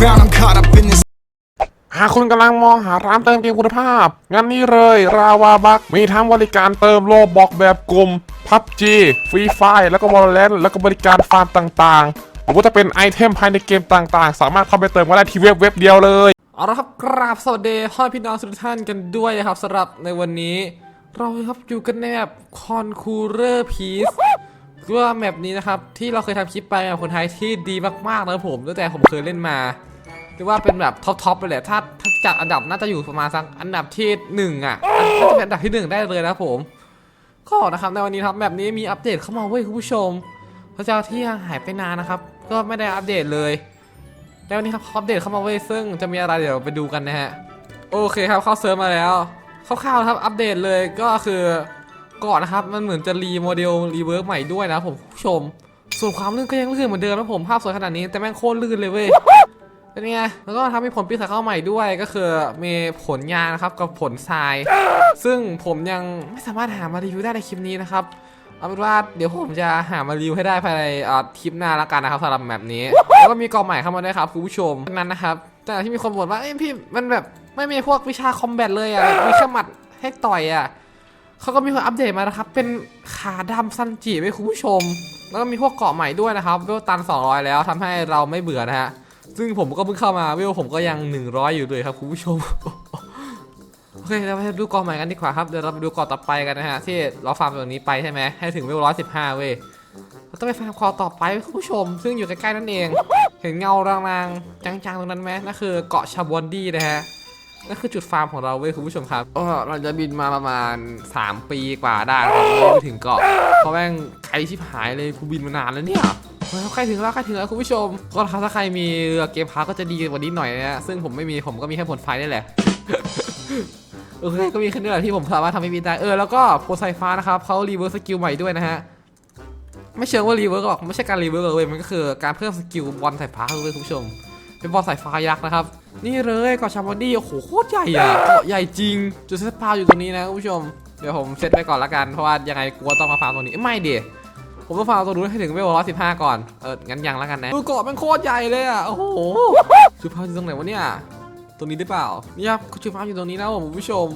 around, I'm caught up in this. หากคุณกำลังมองหาร้านเติมเกมคุณภาพ งั้นนี่เลย ราวาบัก มีทั้งบริการเติมโลบอกแบบกลุ่ม PUBG ฟรีไฟแล้วก็ Valorant แล้วก็บริการฟาร์มต่างๆ หรือว่าจะเป็นไอเทมภายในเกมต่างๆ สามารถเข้าไปเติมก็ได้ที่เว็บเว็บเดียวเลย เอาละครับกราบสวัสดีพ่อพี่น้องทุกท่านกันด้วยนะครับสำหรับในวันนี้ เราครับอยู่กันในแบบคอนคูเรอร์พีซ คือว่าแมปนี้นะครับที่เราเคยทำคลิปไปกับคนไทยที่ดีมากๆนะผมตั้งแต่ผมเคยเล่นมาเรียกว่าเป็นแบบท็อปๆไปเลยถ้าถ้าจัดอันดับน่าจะอยู่ประมาณสักอันดับที่หนึ่งอะน่าจะเป็นอันดับที่หนึ่งได้เลยนะผมก็นะครับในวันนี้ครับแบบนี้มีอัปเดตเข้ามาเว้ยคุณผู้ชมพระเจ้าที่หายไปนานนะครับ ก็ไม่ได้อัปเดตเลยแล้ววันนี้ครับอัปเดตเข้ามาเว้ยซึ่งจะมีอะไรเดี๋ยวไปดูกันนะฮะโอเคครับเข้าเซิร์ฟมาแล้วคร่าวๆครับอัปเดตเลยก็คือ กอนนะครับ มันเหมือนจะรีโมเดลรีเวิร์กใหม่ด้วยนะผมผู้ชม ส่วนความลื่นก็ยังลื่นเหมือนเดิมนะผมภาพสวยขนาดนี้แต่แม่งโคตรลื่นเลยเว้ยเป็นไงแล้วก็ทำให้ผลปีศาจเข้าใหม่ด้วยก็คือมีผลยางนะครับกับผลทราย ซึ่งผมยังไม่สามารถหามารีวิวได้ในคลิปนี้นะครับเอาเป็นว่าเดี๋ยวผมจะหามารีวิวให้ได้ภายในอ่าคลิปหน้าล้วกันนะครับสำหรับแบบนี้ แล้วก็มีกองใหม่เข้ามาด้วยครับคุณผู้ชมนั้นนะครับแต่ที่มีคนบ่นว่าเอ้ยพี่มันแบบไม่มีพวกวิชาคอมแบทเลยอะมีแค่หมัดให้ต่อยอะ เขาก็มีคนอัปเดตมานะครับ เป็นขาดำซันจิไว้คุณผู้ชม แล้วก็มีพวกเกาะใหม่ด้วยนะครับเวลตัน 200 แล้วทำให้เราไม่เบื่อนะฮะ ซึ่งผมก็เพิ่งเข้ามาเวลผมก็ยัง 100 อยู่เลยครับคุณผู้ชม โอเคเราไปดูเกาะใหม่กันดีกว่าครับ เดี๋ยวเราไปดูเกาะต่อไปกันนะฮะ ที่เราฟาร์มตรงนี้ไปใช่ไหมให้ถึงเวล115 เว้ยเราต้องไปฟาร์มคอต่อไปคุณผู้ชม ซึ่งอยู่ใกล้ๆนั่นเอง เห็นเงารางๆจางๆตรงนั้นไหมนั่นคือเกาะชาบอนดี้นะฮะ นั่นคือจุดฟาร์มของเราเว้ยคุณผู้ชมครับเออเราจะบินมาประมาณ 3 ปีกว่าได้ครับเลยไปถึงเกาะเพราะแม่งไกลชิบหายเลยกูบินมานานแล้วเนี่ยเฮ้ยใกล้ถึงแล้วใกล้ถึงแล้วคุณผู้ชม ก็ถ้าใครมีเรือเกมพาร์ก็จะดีกว่านี้หน่อยนะฮะซึ่งผมไม่มีผมก็มีแค่ผลไฟนี่แหละโอเคก็มีแค่นี้แหละที่ผมสามารถทำให้บินได้เออแล้วก็โพไซฟ้านะครับเขารีเวิร์สสกิลใหม่ด้วยนะฮะไม่เชิงว่ารีเวิร์กหรอกไม่ใช่การรีเวิร์กเลยเว้ยมันก็คือการเพิ่มสกิลบอลสายฟ้าเลยคุณผู้ชม เป็นบอลสายฟ้ายักษ์นะครับ นี่เลยเกาะชาบอนดี้โอ้โหโคตรใหญ่อะเกาะใหญ่จริง จุดเซตพาวอยู่ตรงนี้นะคุณผู้ชม เดี๋ยวผมเซตไว้ก่อนละกันเพราะว่ายังไงกลัวต้องมาฟาร์มตรงนี้ไม่เดี๋ยผมต้องฟาร์มตรงนู้นให้ถึงเวลร้อยสิบห้าก่อน เออ งั้นยังละกันนะดูเกาะมันโคตรใหญ่เลยอะโอ้โห จุดพาวอยู่ตรงไหนวะเนี่ย ตรงนี้หรือเปล่า นี่ครับ จุดพาวอยู่ตรงนี้นะผมคุณผู้ชม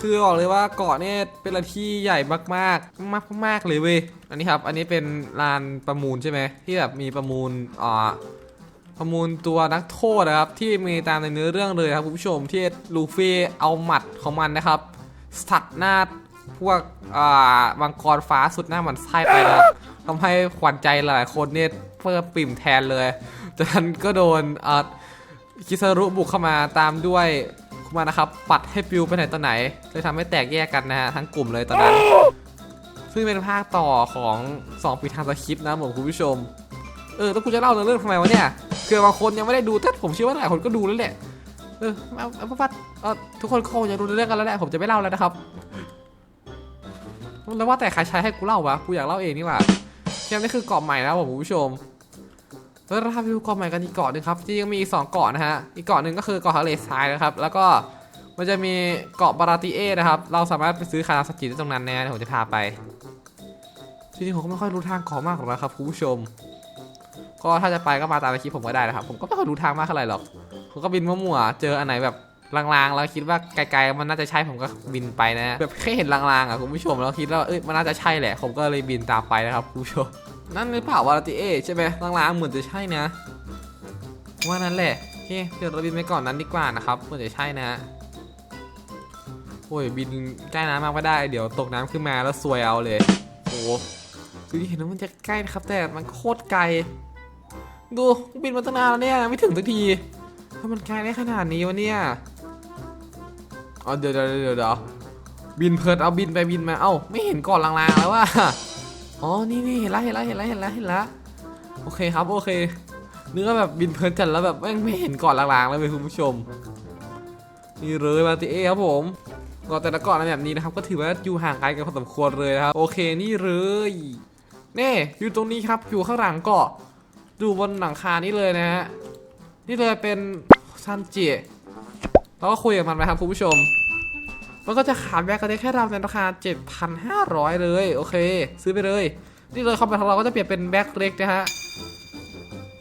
คือบอกเลยว่าเกาะเนี่ยเป็นอะไรที่ใหญ่มากๆมากมากๆเลยเว้ย อันนี้ครับ อันนี้เป็นลานประมูลใช่ไหมที่แบบมีประมูลอ่า ประมูลตัวนักโทษนะครับ ที่มีตามในเนื้อเรื่องเลยครับคุณผู้ชมที่ลูฟี่เอาหมัดของมันนะครับสัตว์หน้าพวกอ่ามังกรฟ้าสุดหน้ามันไส้ไปนะครับทำให้ขวัญใจหลายคนเนี่ยเพิ่มปิ่มแทนเลยจากนั้นก็โดนอ่าคิซารุบุกเข้ามาตามด้วยคุมานะครับ ปัดให้ปิวไปไหนต่อไหนเลยทำให้แตกแยกกันนะฮะทั้งกลุ่มเลยตอนนั้น ซึ่งเป็นภาคต่อของ 2 ปีทางสคริปต์นะผมคุณผู้ชม เออแล้วกูจะเล่าเรื่องทำไมวะเนี่ยคือบางคนยังไม่ได้ดูแต่ผมเชื่อว่าหลายคนก็ดูแล้วแหละเออเอาเอาเอาเอาทุกคนคงจะรู้เรื่องกันแล้วแหละผมจะไม่เล่าแล้วนะครับแล้วว่าแต่ใครใช้ให้กูเล่าวะกูอยากเล่าเองนี่หว่าเกมนี้คือเกาะใหม่นะผมคุณผู้ชมแล้วเราไปดูเกาะใหม่กันอีกเกาะหนึงครับที่ยังมีอีกสองเกาะนะฮะอีกเกาะหนึ่งก็คือเกาะทะเลทรายนะครับ แล้วก็มันจะมีเกาะบาราติเอนะครับ เราสามารถไปซื้อคาราสกิได้ตรงนั้นแนะเดี๋ยวผมจะพาไปจริงๆผมก็ไม่ค่อยรู้ทางเกาะมากหรอกนะครับคุณผู้ชม ก็ถ้าจะไปก็มาตามในคลิปผมก็ได้นะครับ ผมก็ไม่ค่อยรู้ทางมากเท่าไหร่หรอก ผมก็บินมั่วๆ เจออันไหนแบบลางๆ แล้วคิดว่าไกลๆ มันน่าจะใช่ผมก็บินไปนะแบบแค่เห็นลางๆอะคุณผู้ชมแล้วคิดว่าเอ้ยมันน่าจะใช่แหละ ผมก็เลยบินตามไปนะครับคุณผู้ชม นั่นหรือเปล่าวาราติเอใช่ไหมลางๆเหมือนจะใช่นะ ว่านั่นแหละโอเคเดี๋ยวเราบินไปก่อนนั้นดีกว่านะครับเหมือนจะใช่นะโอ้ยบินใกล้น้ำมากไม่ได้เดี๋ยวตกน้ำขึ้นมาแล้วซวยเอาเลย โอ้คือเห็นว่ามันจะใกล้นะครับ แต่มันโคตรไกล ดูบินมาตั้งนานแล้วเนี่ยไม่ถึงสักทีทำไมมันไกลได้ขนาดนี้วะเนี่ยอ๋อเดี๋ยวเดี๋ยวเดี๋ยวเดี๋ยวบินเพิดเอาบินไปบินมาเอ้าไม่เห็นก่อนลางๆแล้วว่าอ๋อนี่นี่เห็นแล้วเห็นแล้วเห็นแล้วเห็นแล้วเห็นแล้วโอเคครับโอเคนึกว่าแบบบินเพลินจัดแล้วแบบไม่เห็นก่อนลางๆแล้วเลยคุณผู้ชมนี่เลยมาติเอครับผมก่อนแต่ละก่อนแบบนี้นะครับ ก็ถือว่าอยู่ห่างไกลกันพอสมควรเลยนะครับโอเคนี่เลยเน่อยู่ตรงนี้ครับอยู่ข้างหลังเกาะ ดูบนหลังคานี่เลยนะฮะ นี่เลยเป็นซันจิเราก็คุยกับมันไปครับคุณผู้ชม มันก็จะขายแบกกันได้แค่เราในราคา 7,500 เลย โอเค ซื้อไปเลย นี่เลยคอมแบทของเราก็จะเปลี่ยนเป็นแบกเล็กนะฮะ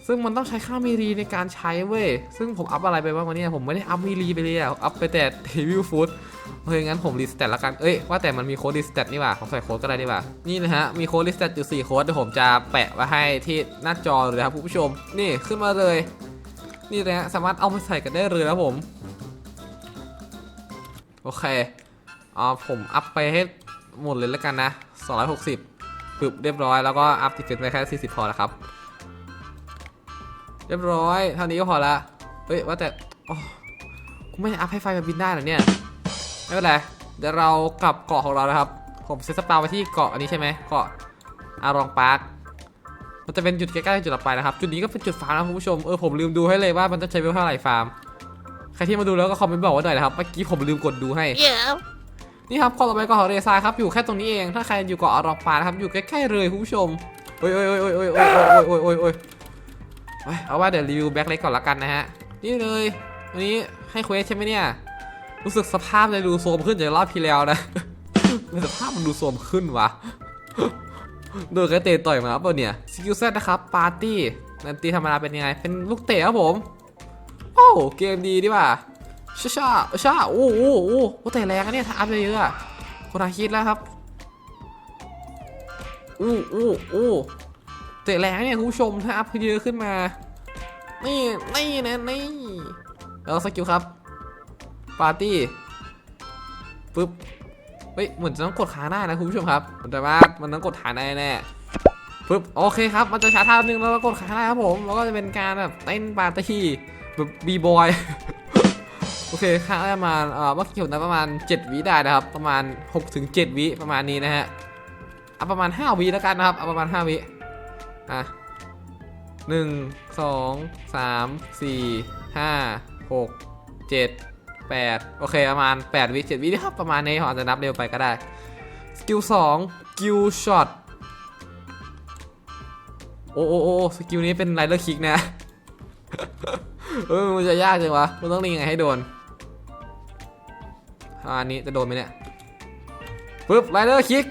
ซึ่งมันต้องใช้ค่ามีรีในการใช้เว้ย ซึ่งผมอัพอะไรไปบ้างวะเนี่ยผมไม่ได้อัพมีรีไปเลยอะอัพไปแต่เทวิลฟูด เฮ้ยงั้นผมรีสเตตละกันเอ้ยว่าแต่มันมีโค้ดรีสเตตนี่ว่าผมใส่โค้ดก็ได้ดีว่านี่นะฮะมีโค้ดรีสเตตอยู่4โค้ดเดี๋ยวผมจะแปะไว้ให้ที่หน้าจอเลยครับผู้ชม นี่ขึ้นมาเลย นี่นะฮะสามารถเอาไปใส่กันได้เลยนะครับผมโอเคอ่าผมอัพไปให้หมดเลยแล้วกันนะ 260ปึบเรียบร้อยแล้วก็อัพติดเฟนไปแค่40พอแล้วครับ เรียบร้อยเท่านี้ก็พอละเฮ้ยว่าแต่อ้กูไม่ได้อัพให้ไฟมันบินได้เหรอเนี่ย ไม่เป็นไร เดี๋ยวเรากลับเกาะของเรานะครับ ผมเซตสปาไว้ที่เกาะอันนี้ใช่ไหมเกาะอารองปาร์ค มันจะเป็นจุดใกล้ๆจุดต่อไปนะครับ จุดนี้ก็เป็นจุดฟาร์มนะคุณผู้ชม เออผมลืมดูให้เลยว่ามันต้องใช้เวลเท่าไหร่ฟาร์ม ใครที่มาดูแล้วก็คอมเมนต์บอกไว้หน่อยนะครับ เมื่อกี้ผมลืมกดดูให้ Yeah. นี่ครับเกาะต่อไปเกาะของเรซายครับ อยู่แค่ตรงนี้เอง ถ้าใครอยู่เกาะอารองปาร์คนะครับ อยู่ใกล้ๆเลยคุณผู้ชมโอ้ยโอ้ยโอ้ยโอ้ยโอ้ยโอ้ยโอ้ยโอ้ยโอ้ยเอ้ยเอาว่าเดี๋ยวรีวิวแบ็คเล็กก่อนละกันนะฮะ นี่เลยวันนี้ให้เควสใช่ไหมเนี่ย รู้สึกสภาพเลยดูโซมขึ้นจากรอบที่แล้วนะสภาพมันดูโซมขึ้นวะโดนกระเตะต่อยมาเปล่าเนี่ยสกิลเซตนะครับปาร์ตี้นันตีธรรมดาเป็นยังไง เป็นลูกเตะครับผม โอ้เกมดีดีว่ะชาชาชาโอ้โหโอ้โหเตะแรงอะเนี่ยถ้าอัพเยอะๆอะคนหาคิดแล้วครับอู้อู้อู้เตะแรงเนี่ยคุณผู้ชมถ้าอัพเยอะขึ้นมา นี่ นี่นะนี่แล้วสกิลครับ ปาร์ตี้ปึ๊บเฮ้ยเหมือนจะต้องกดขาได้นะคุณผู้ชมครับแต่ว่ามันต้องกดขาได้แน่ปึ๊บโอเคครับมันจะช้าท่านึงแล้วก็กดขาได้ครับผมแล้วก็จะเป็นการแบบเต้นปาร์ตี้แบบบีบอยโอเคค่าได้ประมาณเอ่อเมื่อกี้ผมได้ประมาณ 7 วิได้นะครับ ประมาณ6ถึง7วิประมาณนี้นะฮะเอาประมาณ 5 วิแล้วกันนะครับเอาประมาณ 5 วิอะหนึ่งสองสามสี่ห้าหกเจ็ด แปดโอเค ประมาณแปดวิเจ็ดวินะครับประมาณนี้อาจจะนับเร็วไปก็ได้ สกิลสองสกิลช็อตโอ้โอ้โอ้สกิลนี้เป็นไรเดอร์คิกนะเออมันจะยากจังวะมันต้องเล่นยังไงให้โดนอันนี้จะโดนไหมเนี่ยปึ๊บไรเดอร์คิก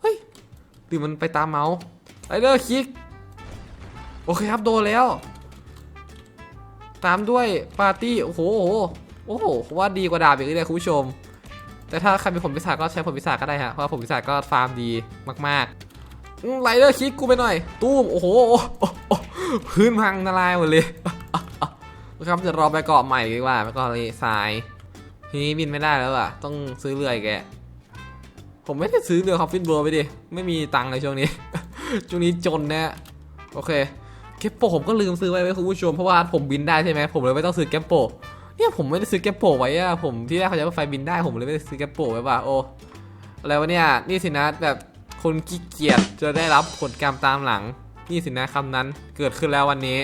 เฮ้ยหรือมันไปตามเมาส์ไรเดอร์คิกโอเคครับโดนแล้ว ตามด้วยปาร์ตี้ โอ้โห โอ้โหว่าดีกว่าดาบอีกเลยคุณผู้ชม แต่ถ้าใครเป็นผลพิศาจก็ใช้ผลพิศาจก็ได้ฮะ เพราะผลพิศาจก็ฟาร์มดีมากๆไรเดอร์คิกกูไปหน่อย ตู้ม โอ้โห พื้นพังทลายหมดเลยครับเดี๋ยวรอไปเกาะใหม่ดีกว่าไปเกาะเลยทราย ทีนี้บินไม่ได้แล้วอะ ต้องซื้อเรืออีกแกผมไม่ได้ซื้อเรือคอฟฟินเบอร์ไปดิ ไม่มีตังค์เลยช่วงนี้ ช่วงนี้จนนะ โอเค เก็บโปผมก็ลืมซื้อไว้ไว้คุณผู้ชมเพราะว่าผมบินได้ใช่ไหมผมเลยไม่ต้องซื้อแกปโปเนี่ยผมไม่ได้ซื้อแกปโปไว้อะผมที่แรกเขาจะว่าไฟบินได้ผมเลยไม่ได้ซื้อแกปโปไว้ว่าโอ้อะไรวะเนี่ยนี่สินะแบบคนขี้เกียจจะได้รับผลกรรมตามหลัง นี่สินะคำนั้นเกิดขึ้นแล้ววันนี้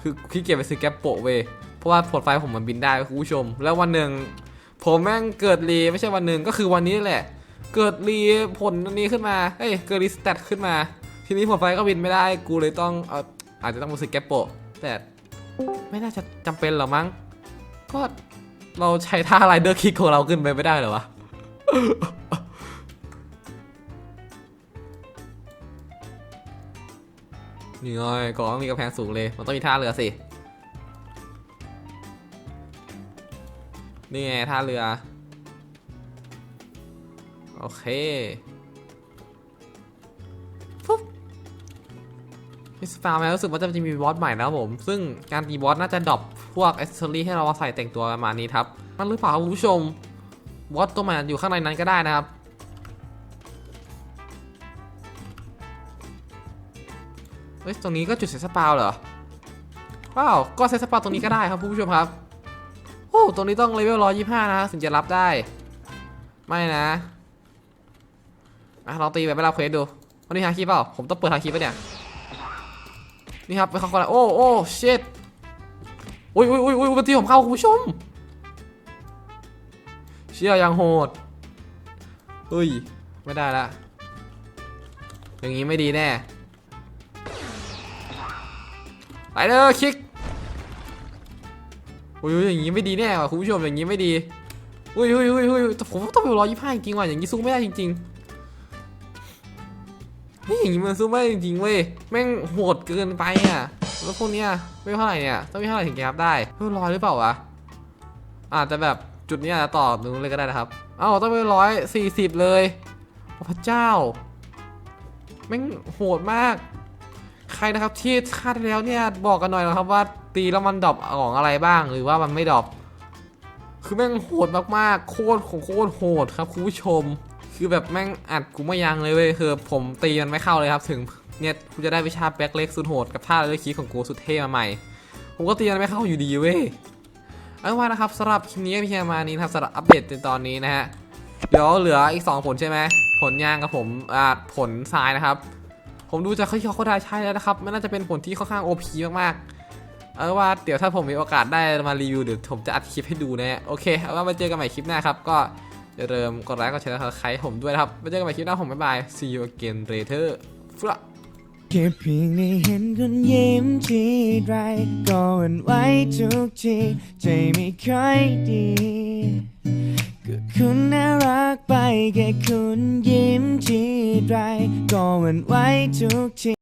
คือขี้เกียจไปซื้อแกปโปเว้ยเพราะว่าผลไฟผมมันบินได้คุณผู้ชม แล้ววันหนึ่งผมแม่งเกิดรีไม่ใช่วันหนึ่งก็คือวันนี้แหละ เกิดรีผลนนี้ขึ้นมาเฮ้ยเกิดรีสแตทขึ้นมา ทีนี้ผลไฟก็บินไม่ได้กูเลยต้องเอออาจจะต้องมาซื้อแกปโปะแต่ไม่น่าจะจำเป็นหรอมั้ง ก็เราใช้ท่าไรเดอร์คิกของเราขึ้นไปไม่ได้หรอวะนี่ไงก่อนมีกำแพงสูงเลย มันต้องมีท่าเรือสิ นี่ไงท่าเรือ โอเค สฟาร์มแล้วรู้สึกว่าจะมีบอสใหม่นะครับผม ซึ่งการตีบอสน่าจะดรอปพวกอเซอรี่ให้เราใส่แต่งตัวประมาณนี้ครับมันหรือเปล่าญคุณผู้ชมบอสตัวใหม่อยู่ข้างในนั้นก็ได้นะครับเฮ้ยตรงนี้ก็จุดเซสปาวเหรอว้าวก็เซสปาวตรงนี้ก็ได้ครับคุณผู้ชมครับโอ้ตรงนี้ต้องเลเวล125นะถึงจะรับได้ ไม่นะอะลองตีแบบไม่รับเควสดูวันนี้หาคีย์เปล่าผมต้องเปิดหาคีย์ปะเนี่ย นี่ครับไปเข้ากันแล้วโอ้โอ้เชิดอุ้ยอุ้ยอุ้ยอุ้ยมันตีผมเข้าคุณผู้ชม เชี่ยยังโหดเฮ้ย ไม่ได้ละ อย่างนี้ไม่ดีแน่ ไปเลยคลิกอุ้ยอย่างนี้ไม่ดีแน่ว่ะคุณผู้ชมอย่างนี้ไม่ดี อุ้ยอุ้ยอุ้ยอุ้ยผมต้องไปรอยี่ห้าจริงว่ะอย่างนี้สู้ไม่ได้จริง ๆ อย่างนี้มันสู้ไม่ได้จริงเว้ยแม่งโหดเกินไปอะแล้วพวกเนี้ยไม่เท่าไหร่เนี่ยต้องไม่เท่าไหร่ถึงจะยับได้เพิ่มร้อยหรือเปล่าวะอาจจะแบบจุดนี้อาจจะต่อตรงนู้นเลยก็ได้นะครับเอ้าต้องไปร้อยสี่สิบเลยพระเจ้าแม่งโหดมาก ใครนะครับที่คาดแล้วเนี่ยบอกกันหน่อยนะครับว่าตีแล้วมันดรอปของอะไรบ้างหรือว่ามันไม่ดรอปคือแม่งโหดมากๆ โคตรของโคตรโหดครับคุณผู้ชม คือแบบแม่งอัดกูไม่ยั้งเลยเว้ยคือผมตีมันไม่เข้าเลยครับ ถึงเนี่ยกูจะได้วิชาแบ็คเล็กสุดโหดกับท่าเลือคีของกูสุดเท่มาใหม่ ผมก็ตีมันไม่เข้าอยู่ดีเว้ยเอาว่านะครับสำหรับคลิปนี้ก็เพียงมานี้นะครับสำหรับอัปเดตในตอนนี้นะฮะเดี๋ยวเหลืออีก 2 ผลใช่ไหมผลยางกับผมอ่าผลทรายนะครับ ผมดูจากเขาเขาได้ใช่แล้วนะครับมันน่าจะเป็นผลที่ค่อนข้าง OP มากๆ เอาว่าเดี๋ยวถ้าผมมีโอกาสได้มารีวิวเดี๋ยวผมจะอัดคลิปให้ดูนะฮะโอเคเอาว่ามาเจอกันใหม่คลิปหน้าครับก็ อย่าลืมกดไลค์กดแชร์กดไลค์ผมด้วยนะครับมาเจอกันใหม่คลิปหน้าผมบ๊ายบาย see you again later ฟละแค่เพียงได้เห็นคุณยิ้มทีไรก็หวันไหว้ทุกทีใจไม่ค่อยดีก็คุณน่ารักไปแค่คุณยิ้มทีไรก็หวันไหว้ทุกที